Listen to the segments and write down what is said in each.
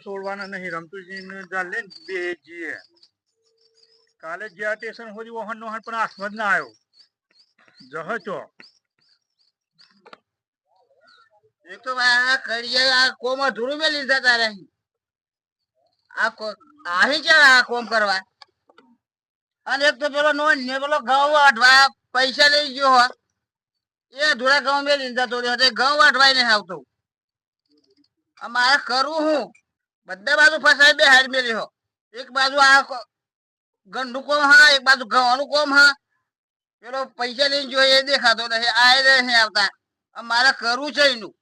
આ તો છોડવાના નહીં રમતુજી ને બે જઈએ કાલે જ્યાં સ્ટેશન હોલી વહન નો પણ હાથમાં જ ના આવ્યો. જહ ચો એક તો આ કરીએ આ કોમ અધૂરું મેલી લીધા તારે આ કો છે આ કોમ કરવા? અને એક તો પેલો નો ને પેલો ઘઉં વાઢવા પૈસા લઈ ગયો હો એ અધૂરા ઘઉં મેં લીધા તો ઘઉં વાઢવાય નહીં આવતો. મારે કરવું હું? બધા બાજુ ફસાય બે હાડ મેલી હો એક બાજુ આ ગંડુ કોમ હા એક બાજુ ઘઉંનું કોમ હા. પેલો પૈસા લઈને જોઈએ દેખાતો નથી આ નહીં આવતા. મારે કરવું છે એનું.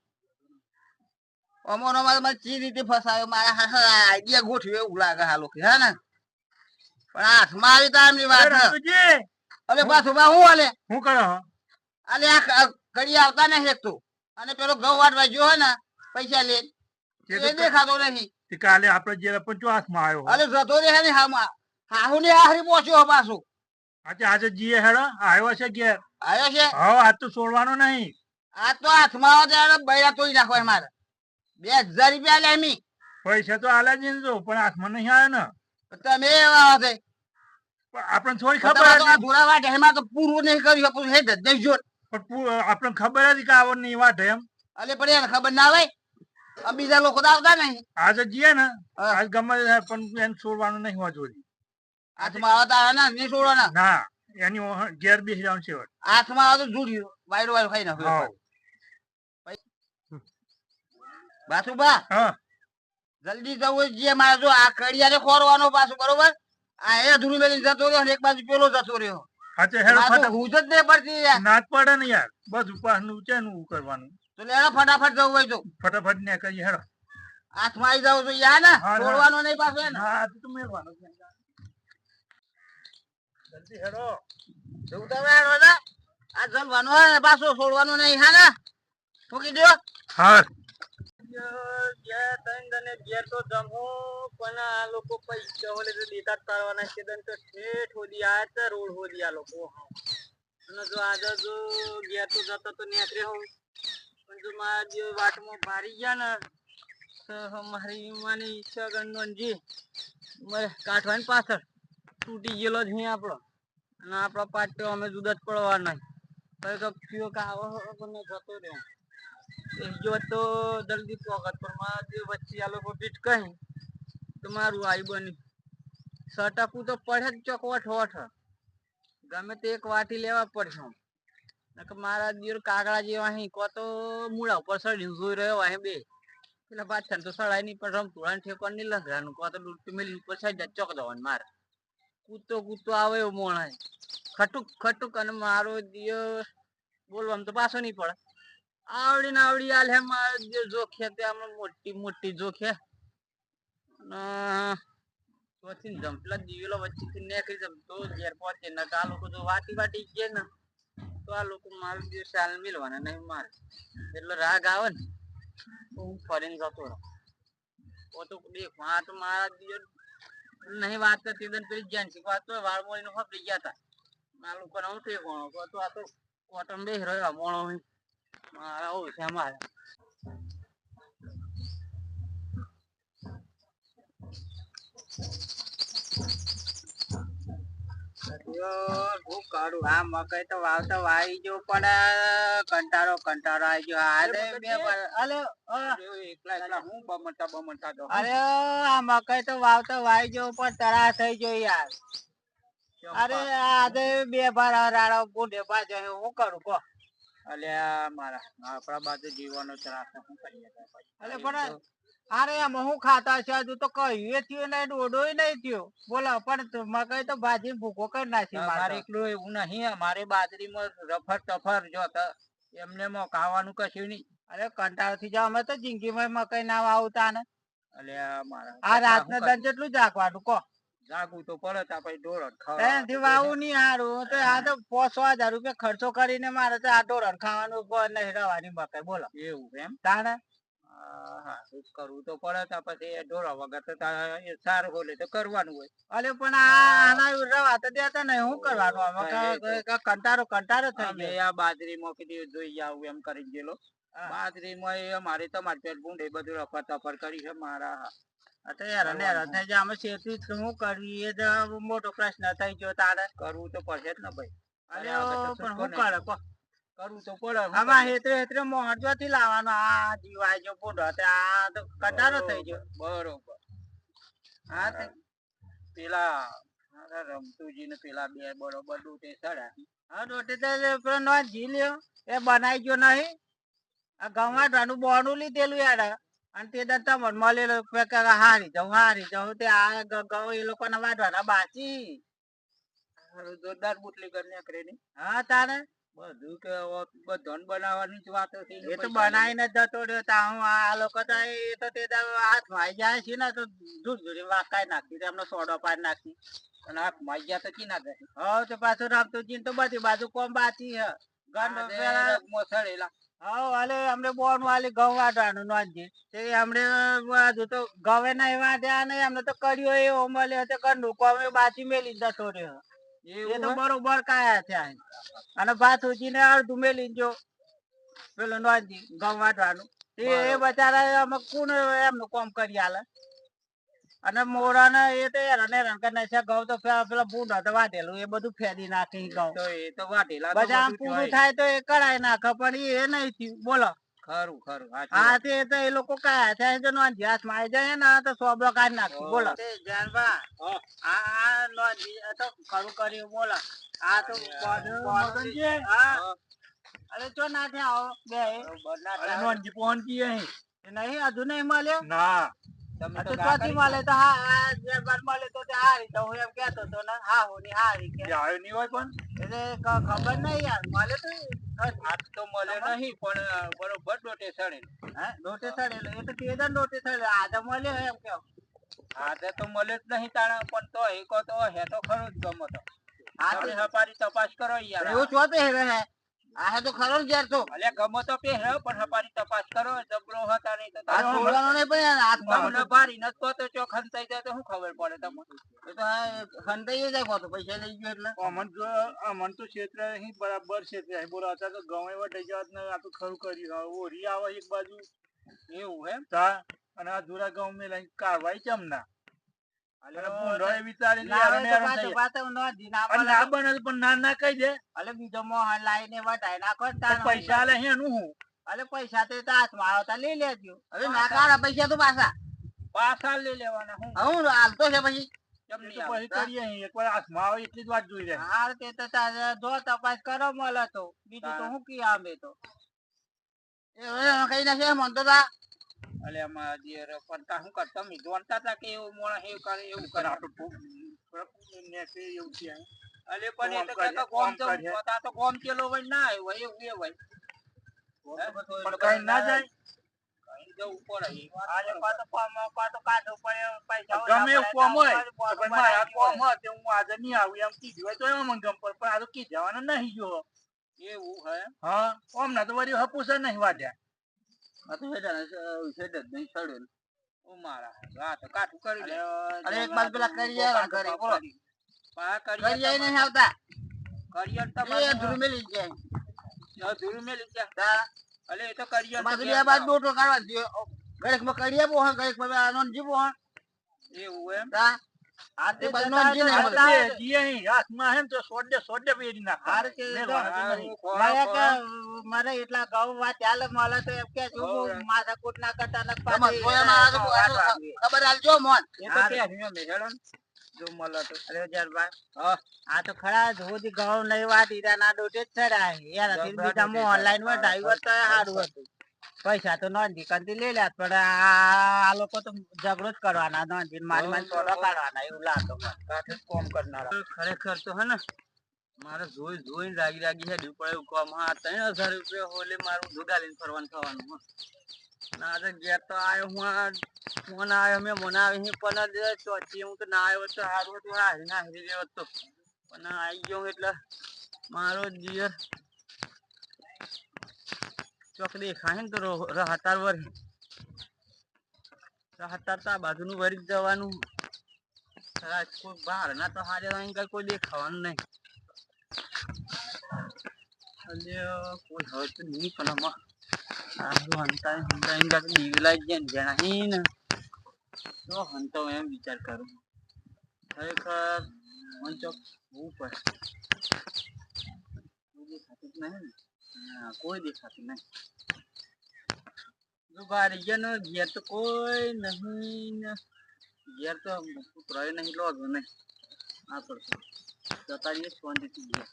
અમોનો મારે ચી રીતે ફસાયો? મારા આઈડિયા ગોઠવ્યો એવું લાગે હાલો કે હે ને? પણ હાથમાં આવી તો આમની વાત હે. રમતુજી પાછું બા હું આલે હું કરો અલે આ કડી આવતા નહીં એક તો અને પેલો ઘઉં વાટવા હે ને પૈસા લે એ દેખાતો નહીં. તે કાલે આપણે જયારે પંચવાસમાં આવ્યો અરે જતો રે હે હામાં હાહુ ને આહરી પહોંચ્યો પાછો. આજે આજે જીએ હેડો. આવ્યો છે ઘેર. આવ્યો છે? હા આ તો છોડવાનો નહીં. આ તો હાથમાં આવે ત્યારે બૈરા તોડી નાખવા મારે. બે હજાર રૂપિયા લે મી પૈસા તો આલા જ જો પણ હાથમાં નહીં આવ્યો ને. તમે એવા હશે પણ આપણને થોડી ખબર ભૂરા વાત એમાં તો પૂરું નહીં કર્યું પૂરું હે જ નહીં જોત. પણ આપણને ખબર હતી કે આવો નહીં વાત એમ. અલે પણ એને ખબર ના હોય. બીજા લોકો તો આવતા નહીં. આજે જીએ ને. આજ ગમે પણ એને છોડવાનું નહીં હોવા જોઈએ હાથમાં આવતા આવે ને નહીં છોડવાના. ના ના એની ઘેર બેસી જવાનું છે હાથમાં આવે તો જુડ્યું વાયરો વાયરો ખાઈ નાખ્યો બાસુબા બા હા. જલ્દી જવું જે મારે જો આ કડિયાને ખોરવાનો પાછું બરોબર? આ એ અધૂરું લઈને જતો રહ્યો એક બાજુ પેલો જતો રહ્યો. હું જ નહીં પડતી ના જ પડે ને યાર. બધું પાછનું છે ને કરવાનું. તો લેડો ફટાફટ જવું હોય તો. ફટાફટ ને કરીએ હેડો. હાથમાં આવી જાવ તો યા ને. છોડવાનો નહીં પાસે ને હા તો તું મેળવાનું છે. જલ્દી હેડો. જવું તમે હેડો ને આ જલવાનો હોય ને પાછું છોડવાનું નહીં હા ને? મૂકી દો હા. પણ આ લોકો પૈસા ઓલે તો દેતા જ છે તો ઠેઠ હોદી આ તે રોડ હોદી આ લોકો અને જો આજે જો ઘેર તો જતા તો નેકરે હોઉં. પણ જો મારા જે વાટમાં ભારી ગયા ને, તો મારી માની ઈચ્છા ગણનોજી મારે કાઠવાની પાછળ તૂટી ગયેલો જ નહીં આપણો. અને આપણો પાટો અમે જુદા જ પડવા નહીં પછી તો કયો કે આવો મને જતો રહ્યો. જો તો જલ્દી પોકત પણ મારા જે વચ્ચે આ પીટ કહી તો મારું આઈ બની સટાકું તો પડે જ ચોકવટ વઠ ગમે તે એક વાટી લેવા પડશે. મારા દિવસ કાગડા જેવા અહીં કો તો મૂળા ઉપર સડી જોઈ રહ્યો અહીં બે. પેલા પાછળ તો સડાય નહીં પણ રમતુડાને ઠેકવાનું નહીં લંઘરાનું કો તો લૂંટ મેલી ઉપર સાઈડ ચોક દવાનું મારે. કૂતો કૂતો આવે એવો મોણાય ખટુક ખટુક અને મારો દિયો બોલવામાં તો પાછો નહીં પડે. આવડી ને આવડી હાલ હે, મારો દિયો જોખે તે આમ મોટી મોટી જોખે. ચોથી ને જંપલા દીવેલો વચ્ચેથી નીકળી જમતો ઘેર પહોંચે ને આ લોકો જો વાટી વાટી ગયા ને આ લોકો મારું દિવસ ચાલ મિલવાના, નહીં મારે એટલે રાગ આવે ને, તો હું ફરીને જતો રહું. તો દેખ, આ તો મારા દિવસ નહીં વાત કરતી તને પેલી જ્ઞાન વાત તો વાળ મોડીને ફપડી ગયા હતા મારા લોકોને હું ઠેકોણો તો આ તો કોટન બે રહ્યો મોણો મારા ઓળ છે મારે હું કરું? આ મકઈ તો વાવતા વાવી જો પણ કંટાળો કંટાળો આવી ગયો. એકલા એકલા. હું બમણતા બમણતા તો અરે આ મકઈ તો વાવતા વાવી જો પણ તરા થઈ ગયો યાર. અરે આજે બે ભાર રાડો બુઢે બાજુ હું કરું કો. અલ્યા મારા આપણા બાજુ જીવવાનો ત્રાસ શું કરીએ. અલે પણ અરે એમાં હું ખાતા છે હજુ તો કહ્યું થયું નહીં ડોડોય નહીં થયો. બોલો પણ મકઈ તો ભાજી ભૂકો કરી નાખી મારે એકલું એવું નહીં અમારે બાજરીમાં રફર તફર જો એમને મોકાવાનું ખાવાનું કશું નહીં. અરે કંટાળથી જાવ અમે તો જિંદગીમાં મકાઈ ના વાવતા ને. અલ્યા મારા આ રાતના દન જેટલું જાગવાનું કો જાગવું તો પડે તો પછી ઢોરણ ખાવા વાવું નહીં હારું. તો આ તો પોસો હજાર રૂપિયા ખર્ચો કરીને મારે તો આ ઢોરણ ખાવાનું નહીં રવાની મકાઈ બોલો. એવું એમ? તાણે? કરવું તો પડે તો પછી ઢોરા વગર તો સારું બોલે તો કરવાનું હોય. અલે પણ આના રવા તો દેતા નહીં શું કરવાનું? આમાં કંટારો એ ક- ક- કંટાળો કંટાળો થઈ ગયો. આ બાજરીમાં કીધું જોઈ આવું એમ કરી ગયેલો. બાજરી બાજરીમાં એ અમારે તો મારી પેટ ભૂંડ બધું રફર તફર કરી છે મારા. તો જાય અમે શેતી શું કરવી એ તો મોટો પ્રશ્ન થઈ ગયો તારે. કરવું તો પડશે જ ને ભાઈ. અરે પણ શું કરે? કરવું તો પડે આમાં? હેતરે હેતરે મોહજો થી લાવવાનો. આ જીવાય જો પૂંડો તે આ તો કટારો થઈ ગયો. બરોબર. હા તે. પેલા રમતુજી ને પેલા બે બરોબર તે સડા. હા રોટી તો નો જી લ્યો. એ બનાવી ગયો નહીં. આ ગવાડવાનું બોનું લીધેલું યાર. અને તે દત્તા મન મળેલો હારી જાઉં હારી જાઉં. તે આ ગ- ઘઉં એ લોકોને વાઢવાના બાચી. જોરદાર બુટલી કરી નીકળે હા તારે. બધું કે બધન બનાવવાની જ વાતો થઈ એ તો બનાવીને જતો રહ્યો. તા હું આ લોકો તો એ તો તે દાડો હાથમાં જાય છે ને તો દૂધ જોડી વાકાઈ નાખી એમનો સોડો પાડી નાખી. અને માગ્યા તો કી ના હવે તો પાછું રમતુજી તો બધી બાજુ કોમ બાચી હે ગંડો મોસળેલા. હા અલે અમને બોન વાલી ઘઉં વાટવાનું નોંધી તે અમને બાજુ તો ઘવે નહીં વાટ્યા નહીં અમને તો કર્યો એવો મળ્યો તે ગંડુ કોમે બાચી મેલી જતો રહ્યો. એ તો બરોબર કાયા થયા અને ભાથુજી ને અડધું મેલી જો પેલું નોંધી ઘઉં વાટવાનું એ બચારા અમે કોણ એમનું કોમ કરી આલે? અને મોરા ને એ તો હેરાન હેરાન કરી છે ઘઉં તો પેલા પેલા તો વાટેલું એ બધું ફેરી નાખી ઘઉં તો એ તો વાટેલા બધા આમ પૂરું થાય તો એ કરાય નાખે પણ એ નહીં થયું. બોલો. ખરું ખરું હા તે તો એ લોકો કયા થાય છે નો ધ્યાસમાં જાય ને તો સોબડો કાઢી નાખી બોલો. ઓહો. આ તો ખરું કર્યું બોલો. આ. અરે ચો ના થયા આવો બે. નોંધી પહોંચી નહીં હજુ નહીં મળ્યો? ના. તો તો ચોથી કરી તો હા આ જે બાર મળે તો તે હારી તો હું એમ કેતો તો ને હા હું ની હારી કે. આવ્યો નહીં હોય પણ? એટલે ખબર નહીં યાર મળે તો હાથ તો મળે નહીં પણ બરોબર ડોટે ચડે હે? નોટે થયેલો એ તો કેદાર નોટે થયેલો આજે મળે એમ કેમ આજે તો મળે જ નહીં તાણે પણ તો એ તો હે તો ખરો જ ગમો તો તમે હપારી તપાસ કરો યાર. એવું પહેરે હે. આ તો ખરો ને ઘેર તો. અલ્યા ગમો તો પહેરે પણ હપારી તપાસ કરો જબરો હતા નહીં તો આ છોડવાનો નહીં પણ યાર તમને ભારી નતો તો જાય તો શું ખબર પડે તમને? એ તો ખંતાઈ જાય કોતો પૈસા લઈ ગયો એટલે. અમન તો અમન તો ક્ષેત્ર અહીં બરાબર ક્ષેત્ર અહીં બોલો તો ગમે વટાઈ જવાત ને આ તો ખરું કર્યું. ઓરી આવે એક બાજુ. એવું એમ? તા અને આ ધુરા ગામ મેં લઈને કારવાઈ કેમ ના પૈસા આલે હે હું? અલે પૈસા તો એ તો આવતા લઈ લેજો. હવે ના કાઢા પૈસા તો પાછા. પાછા લઈ લેવાના હું? હું હાલતો છે આવે? આવે તપાસ કરો મળે તો. બીજું તો શું કી આમે તો? કઈ નાખે મન તો તા આમાં જે પણ શું કરતા તમે જોનતા તા કે એવું મોણા એવું કરે એવું કરે આ તો ખૂબ થોડાક નેસે એવું છે. અલે પણ એ તો કોમ કાકા ગોમ તો કરીએ. તો ગોમ કેલો હોય ના આવ્યો હોય એવું એ હોય પણ કઈ ના જાય કઈ જવું પડે આજે પાછો પાછો કાઢો પડે પૈસા ગમે એવું કોમ હોય પણ મારા કોમ હોય. હું આજે નહીં આવું એમ કીધું હોય તો એમાં મને ગમ. પણ આ તો કીધવાનું નહીં જો એવું હે હા ઓમ ના તો વળી હપુસે નહીં વાટ્યા તો હેડે નહીં સડ્યો મારા આ તો કાઠું કરી લે. અરે એક બાજુ પેલા કરિયારા ઘરે, બોલો. પા ઘરે કરિયર નહીં આવતા. કરિયર એ તમારે. ધૂળ મેલી જ જાય. તા. અલે એ તો કરિયર ડોટો કાઢવા દો ઘરેકમાં કડિયા બોહન ઘરેકમાં આનંદ જીવો એવું એમ? તા. આ તે બાજુ નોંધ જી નહીં આ મળે. તો બે જી. અહીં હાથમાં હે ને તો સોડે સોડે પહેરી નાખે. હારે કે મેલવાના તો નહીં. મારે કે મારે એટલા ઘઉં વાત ચાલે મળે તો એમ કે હું માથાકૂટ ના કરતા ને તમારે પાછી જોયા માં આ તો ખબર મોન. મેં જો મળે અરે જરબા આ ખરા જોધી ઘઉં નહીં વાત. રહ્યા ના ડોટે જ ચડાય યાર બીજા ડોટે ઓનલાઈનમાં ડ્રાઈવર તો સારું હતું. પૈસા તો નોંધી કંતી લઈ પણ આ લોકો તો ઝઘડો જ કરવાના નોંધી મારી મારી ચોરો કાઢવાના એવું લાગતો મને. કોમ કરનારા ખરેખર તો હે ને મારે જોઈ જોઈને રાગી રાગી હેડ્યું પડે એવું કોમ હા ત્રણ હજાર રૂપિયા હોલે મારું દુડાલીને ફરવાનું થવાનું. ના તો ઘેર તો આવ્યો હું આ ફોન આવ્યો મેં મને આવી પણ ચોથી હું તો ના આવ્યો તો સારું હતું હારી ના હારી રહ્યો હતો પણ આવી ગયો એટલે મારો દિયર ચોક દેખાય ને તો રો- રાહતાર વળી તો અત્યારે તો આ બાજુનું વળી જ જવાનું. કદાચ કોઈ બહાર ના તો હારે અહીં કાંઈ કોઈ દેખાવાનું નહીં. અલ્યા, કોઈ હોય તો નહીં પણ આમાં આટલું હંતાય હંતાય હંતાય તો બીક લાગી જાય ને જણા હી ને. તો હંતો એમ વિચાર કરું. ખરેખર મન ચોક હોવું પડે કોઈ દેખાતું જ નહીં ને ના કોઈ દેખાતી નહીં. જો ગયા ઘેર તો કોઈ નહીં ઘેર તો પુત્રએ નહીં, લો નહીં. આ પડતો જતા રહીએ શાંતિથી ઘેર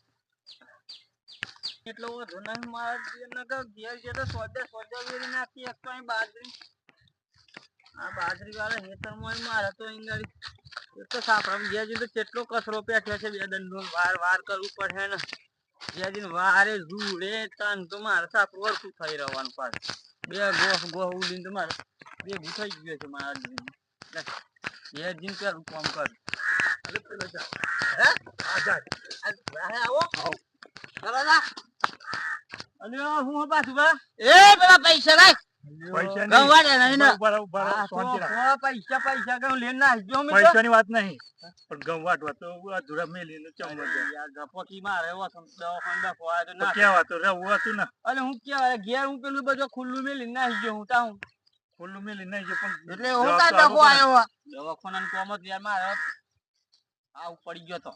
એટલો વધુ નહીં, મારા ઘેર છે તો સોદે સોદે વેરી નાખી, એક તો અહીં બાજરી. આ બાજરી વાળા હેતરમાં મારે તો અહીં એક તો સાંભળવા જઈને તો કેટલો કચરો પેઠ્યો છે, બે દંડો વાર વાર કરવું પડે ને. જઈને વારે રૂડે તન તો મારે સાપડું વળતું થઈ રહેવાનું પાછું. બે ગોહ ગોહ ઉડીને તો મારે ભેગું થઈ ગયું છે મારા જીવન ઘેર જઈને પેલું કામ કર. અરે પેલો જા. હે? હા, જા. આવો. અરે હું પાછું બા? એ પેલા પૈસા રાખ. પૈસાની- નહીં. વાત તો અધૂરા મારે કેવા તો રહેવું હતું ને. અરે હું કેવાય ઘેર હું પેલું બધું ખુલ્લું મેલી નાખી ગયો હું તા હું. ખુલ્લું મેલી પણ એટલે હું તા. આવ્યો. દવાખાના કોમ જ યાર મારે. આવું પડી ગયો તો.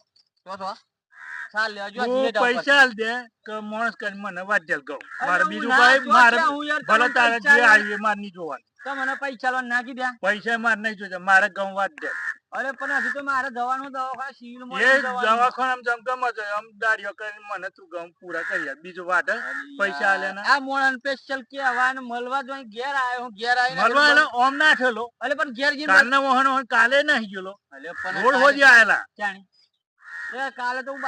હું પૈસા આલ દે કે માણસ કરીને મને વાદ્યલ કહું મારે બીજું ભાઈ મારે ત્યાં હું યાર ભલે તારે જે આવી મારે નહીં જોવાનું. તો મને પૈસા લો નાખી દે. પૈસા મારે નહીં જોજે મારે ગમ વાત દે અરે પણ હજુ તો મારે જવાનું દવાખાને સિવિલ એ દવાખાનામાં જમ ગમ જ આમ દાડીઓ કરીને મને તું ગમ પૂરા કરી બીજું વાત પૈસા આલ્યા ના? આ મોણન સ્પેશિયલ કેવા ને મળવા જો ઘેર આવ્યો હું ઘેર મળવા ઓમ ના થયેલો. અરે પણ ઘેર જઈને કાલે નહીં ગયેલો. પણ રોડ હોજી આયેલા. જાણી. કાલે તો હું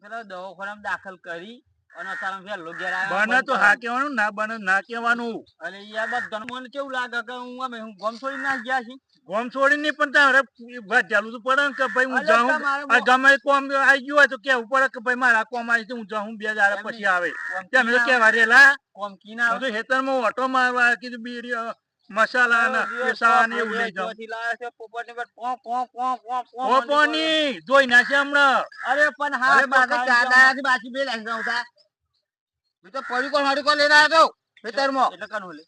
દવાખાનામાં દાખલ કરી અને અત્યારે વહેલો ઘેર આવ્યો બને તો હા કહેવાનું ના બને ના કહેવાનું. અરે યાર બધા મને કેવું લાગે કે હું અમે હું ગમ છોડી ના ગયા છી ગમ છોડી ની પણ તારે વાત ચાલુ તો પડે કે ભાઈ હું જાઉં. આ ગમે કોમ આવી ગયું હોય તો કેવું પડે કે ભાઈ મારા કોમ આવી હું જાઉં બે દાડા પછી આવે. તમે તે કેવા રેલા કોમ કીના તો હેતરમાં ઓટો મારવા કીધું બીડી અ, મસાલા ને પેસા ને એવું લઈ જાઉં ઓપોની જોઈ નાખે હમણાં. અરે પણ હા બાકી બે લાખ નહોતા મેં તો પડી કોણ હડી કોણ લઈને આવ્યો ખેતરમાં. એટલે કનું લે.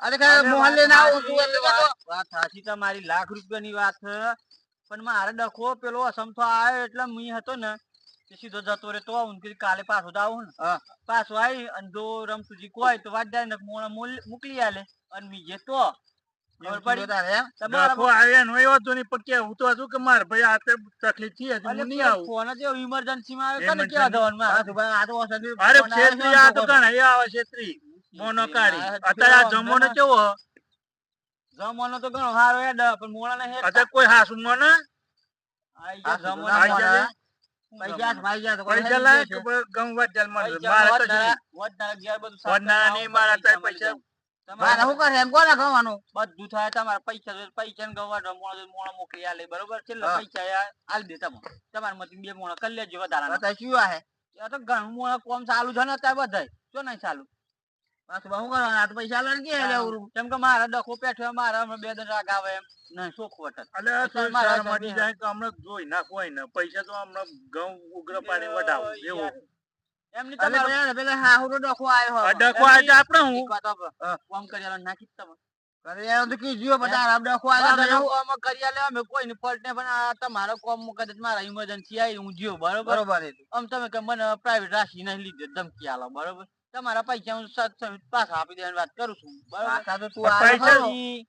અરે ખરે મોહન વાત લઈને આવું તું એટલે વાત- વાત સાચી તમારી લાખ રૂપિયાની વાત પણ મારે ડખો પેલો અસમથો આવ્યો એટલે મી હતો ને તે સીધો જતો રે તો આવું કાલે પાછો તો આવું ને. પાછો આવી અને જો રમતુજી કોઈ તો વાત જાય ને મોકલી આલે. અને મી તો જમવાનો તો ઘણો સારો હેડ પણ મોણા ને કોઈ હાસુ મોને? પૈસા પૈસા શું? કરે એમ કોને ખાવાનું? બધું થાય તમારે પૈસા જોઈએ, પૈસા ને ગવા મોણો મોણો મોકલી આલે બરોબર? છેલ્લે પૈસા આલી દે તમે તમારે માંથી બે મોણો કરી લેજો વધારાના. શું આ હે? તો ઘણું મોણો કોમ ચાલુ છે ને અત્યારે બધાય. જો નહીં ચાલુ. પાછું બહુ કરવાનું? આ તો પૈસા લઈને કે લેવું? કેમ કે મારા ડખો પેઠો મારે હમણાં બે દિન રાગ આવે એમ. નહીં શોખ વટત અલે મારા જાય કે હમણાં જોઈ નાખો ને. પૈસા તો હમણાં ઘઉં ઉગ્ર પાણી વટાવું એવું. એમની તમારે પેલા પેલા ડખો આવ્યો આ ડખો આજે આપણે હું? એક વાત આપો. કોમ કરી નાખી તમે. અરે યાર તો કીધું બધા આરામ ડખો આવ્યો તો બધાનો એવું. કોમ કરી આલે અમે કોઈ ની ફોલ્ટ નહીં પણ તમારો કોમ કદાચ મારા ઇમરજન્સી આવી હું જીવ બરોબર? બરોબર આમ તમે કે મને પ્રાઇવેટ રાખી નહીં લીધે ધમકી આલો બરોબર? તમારા પૈસા હું સત પાછા આપી દેવાની વાત કરું છું બરોબર? તો તું પૈસા લીધે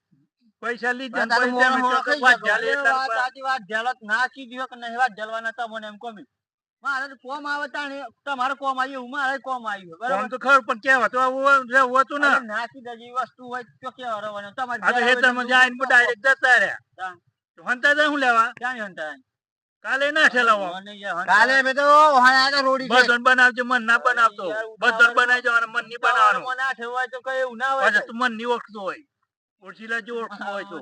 પૈસા લીધા તારું વાત સાચી ઝાલત ના કીધી કે નહીં વાત જલવાના તમને એમ કોમી મારે તો કોમ આવે તમારે કોમ આવ્યું મારે કોમ આવ્યું બરાબર? તો ખબર પણ કેવા તો આવું ને અરે નાખી વસ્તુ હોય તો કેવા રવાનું? તમારે આ તો જાય ને ડાયરેક્ટ જતા રહ્યા. તો હંતા જાય હું લેવા? ક્યાં હંતા કાલે ના ઠેલાવો. કાલે મેં તો રોડી. બધો બનાવજો મન ના બનાવતો. યાર, બધો ઉતાવળ બનાવી જવાનું મનની બનાવવાનું. મને આ ઠેવાય તો કઈ એવું ના હોય તો મનની ઓળખતો હોય. ઓળખી જે ઓળખતો હોય તો.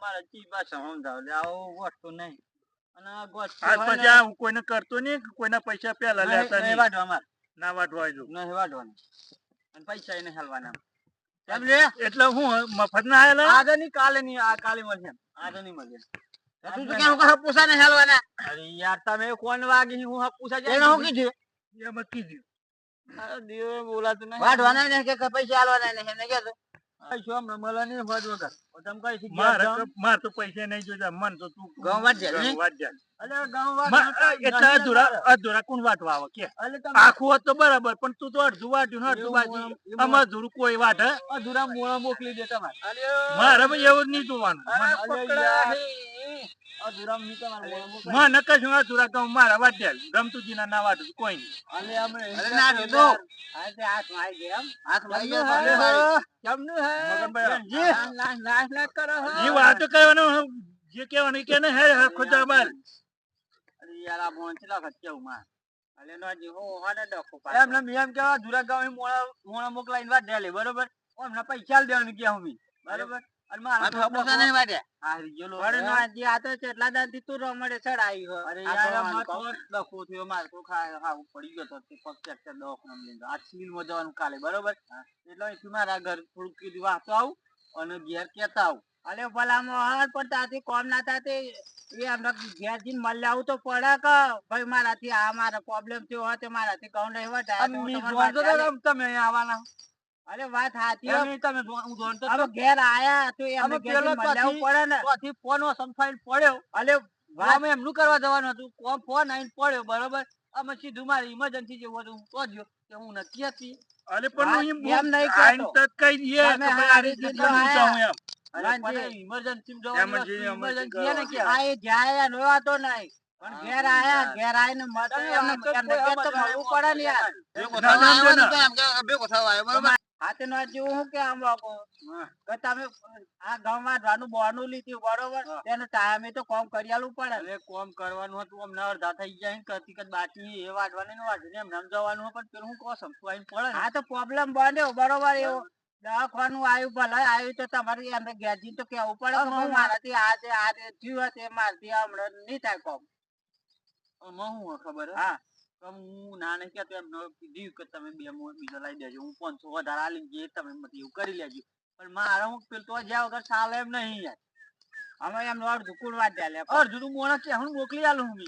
મારા ચી પાછા સમજાવ લે આવું વસ્તુ નહીં. અને આજ પછી આ હું કોઈને કરતો નહીં કોઈના પૈસા પેલા લેતા નહીં નહીં. વાઢવા માર. ના વાઢવા જો. નહીં વાઢવાના. અને પૈસા એને હાલવાના. એમ લે? એટલે હું મફત ના આયેલા? આજે નહીં કાલે નહીં આ કાલે મળશે. આજે નહીં મળશે તું તો કે કહો પૂછા ને હેલવાના. અરે યાર તમે કોણ વાગી હું હક પૂછા એને હું કીધું? એમ કીધું. દેવ બોલાતું નહીં. વાઢવાના ને કે પૈસા આલવાના ને એને કહેતો. મારે. તો મારે તો પૈસા નહીં જોઈતા મન તો તું ઘઉં વાટજે, ઘઉં નહીં? વાટજે. અલે ગામ વાળા મા- તો એટલે નહીં અધૂરા કરે. અધૂરા કોણ વાટવા આવે કે આખું હોત તો બરાબર પણ તું તો અડધું વાટ્યું ને અડધું એવું વાટી એમ- આમાં અધૂરું કોઈ વાટ હે? અધૂરા મોકલી દે તમારે મારે એવું જ નહીં જોવાનું મને મી. મને મારા વાટ્યા રમતુજી ના ના વાટું કોઈ નહીં અલે ના. હાથમાં આવી ગયા એમ હાથમાં ગયા. કેમનું હે? મગનભાઈ, જી. નાશ નાશ ના કરો હો. જે વાતો કહેવાનું જે કહેવાનું કે ને હે હરખો જવાબ અરે યાર આ ભોણ ચેલા માર. અલે નો જી હું હોને એમ ને એમ કેવા અધૂરા ગામ મોળા મોળા મોકલાઈને ડેલી બરોબર એમને પૈસા દેવાનું કે હું બરોબર અને ઘર કેતા આવું અલે ભલામાં પણ તાથી કોમ ના થાતે એ અમને ઘેર જઈને મળ્યા આવું તો પડે કે ભાઈ મારાથી આ મારા પ્રોબ્લેમ થયો હોય તે મારાથી કહું નહીં કેમ તમે આવવાના. અરે વાત સાચી હો. તમે હું જોણતો હવે તો ઘેર આયા તો એ અમે ઘેર મળ્યા પડે ને ત્યાંથી ફોન સંફાઈને પડ્યો અલે વાત અમે એમનું કરવા જવાનું હતું કોમ ફોન આવીને પડ્યો બરોબર અમે સીધું મારી ઇમરજન્સી જેવું હતું હું કહ્યો કે હું નથી હતી અરે પણ હું એમ એમ નહીં કહેતો. તત કહી દઈએ કે ભાઈ આ રીતે હું એમ ઇમરજન્સી કરવા. કહેવાય. આ એ જાય નો વાતો નહીં પણ ઘેર આયા ઘેર આઈને એમને કોઈ તો મળવું પડે ને યાર. તો કે આવ્યો, બરોબર? હાથે નો જેવું હું કે આમ લોકો કે તમે આ ગામમાં રાનું બોનું લીધું બરોબર? હા. ટાઈમે તો કોમ કરિયાલું પડે. અરે કોમ કરવાનું હતું અમને અડધા થઈ જાય ને કતી બાકી એ વાટવાની ને વાટવાની એમ સમજાવવાનું જવાનું પણ પેલું હું કહું સમજુ આવીને પડે. આ તો પ્રોબ્લેમ બન્યો બરોબર એવું દવાખાનું આવ્યું ભલે આવ્યું તો તમારે અંદર ગેરજી તો કેવું પડે મારાથી આજે આ જે થયું હશે મારથી હમણાં નહીં થાય કોમ. હું ખબર હે? હા હું ના નહીં કહેતો એમને કીધું કે તમે બે બીજો લાવી દેજો. હું પાંચસો વધારે આલી જે તમે મત એવું કરી લેજો. પણ મારે હું પેલું તો જ્યાં વગર ચાલે એમ નહીં યાર. અમે એમનું અડધું કુડવા વાત લે અડધું તું મોણા કે હું મોકલી આલું હું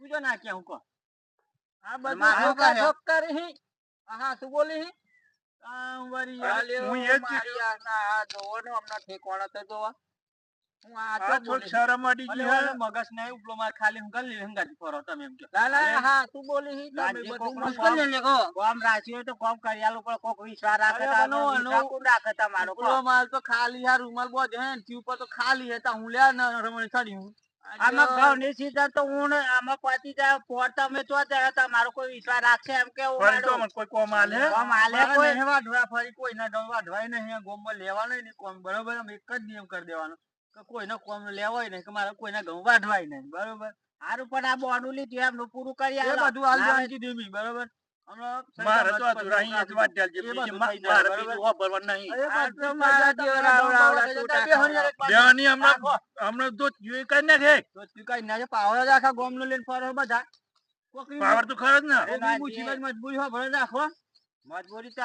પૂછો ના કે હું કહો. હા બધું ઠોકા કરી? હી. હા શું બોલી હી? એ જ મારી કીધું. જોવો ને હમણાં ઠેકોણો તો. જોવો ખાલી હું ફરો લ્યા રમણી આમાં ઘઉંની season તો હું આમાં પહોંચી જાય, પોર તમે તો જાય, તમારો કોઈ વિશ્વાસ રાખશે એમ ફરી મારું? મને કોઈ કોમ આલે? કોમ આલે કોઈ? નહીં વાઢવા ફરી કોઈ ના વાઢવાય નહીં ગોમ લેવાનું નહીં કોમ બરોબર આમ એક જ નિયમ કરી દેવાનો. કે કોઈને કોમ લેવાય નહીં કે મારે કોઈને ઘઉં વાઢવાય નહીં બરોબર? હારું પણ આ બોનું લીધું એમનું પૂરું કરી એ બધું હાલ ના, જાણકી દેવી બરોબર? હમણાં મારે તો મા- મારે બીજું વાપરવાનું નહીં. મારા આવડા છૂટા. બેહની હમણાં હમણાં તો જોઈ કાઢ નાખે. તો તું કાંઈ ના છે, પાવર જ આખા ગામનું લઈને ફરો બધા. પાવર તો ખરો જ ને. મુસીબત મજબૂરી હોય રાખો. મજબૂરી તો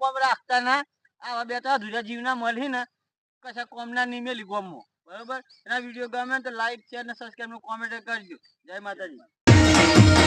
ગોમ રાખતા ના. આવા બે તો અધૂરા જીવના મળી ને. કશા કોમના નહીં મેલી ગોમમાં. બરોબર? એના વીડિયો ગમે તો લાઈક શેર ને સબસ્ક્રાઈબનું કોમેન્ટ કરજો. જય માતાજી.